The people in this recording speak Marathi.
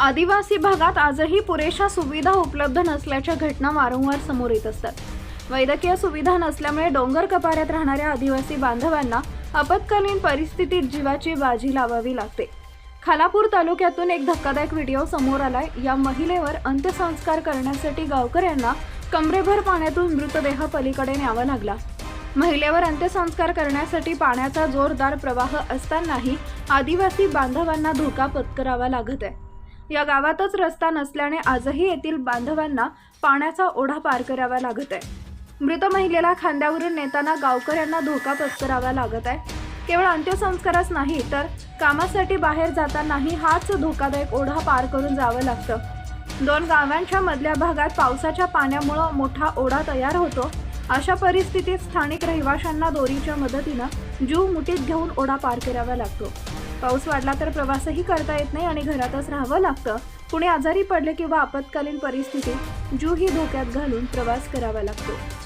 आदिवासी भागात आजही पुरेशा सुविधा उपलब्ध नसल्याच्या घटना वारंवार समोर येत असतात. वैद्यकीय सुविधा नसल्यामुळे डोंगर कपाऱ्यात राहणाऱ्या आदिवासी बांधवांना आपत्कालीन परिस्थितीत जीवाची बाजी लावावी लागते. खालापूर तालुक्यातून एक धक्कादायक व्हिडिओ समोर आलाय. या महिलेवर अंत्यसंस्कार करण्यासाठी गावकऱ्यांना कमरेभर पाण्यातून मृतदेह पलीकडे न्यावा लागला. महिलेवर अंत्यसंस्कार करण्यासाठी पाण्याचा जोरदार प्रवाह असतानाही आदिवासी बांधवांना धोका पत्करावा लागत आहे. या गावातच रस्ता नसल्याने आजही येथील बांधवांना पाण्याचा ओढा पार करावा लागत आहे. मृत महिलेला खांद्यावरून नेताना गावकऱ्यांना धोका पत्करावा लागत आहे. केवळ अंत्यसंस्कारच नाही तर कामासाठी बाहेर जातानाही हाच धोकादायक ओढा पार करून जावं लागतं. दोन गावांच्या मधल्या भागात पावसाच्या पाण्यामुळं मोठा ओढा तयार होतो. अशा परिस्थितीत स्थानिक रहिवाशांना दोरीच्या मदतीनं जीव मुठीत घेऊन ओढा पार करावा लागतो. पाऊस वाढला तर प्रवासही करता येत नाही आणि घरातच राहावं लागतं. कुणी आजारी पडले किंवा आपत्कालीन परिस्थितीत जीवही धोक्यात घालून प्रवास करावा लागतो.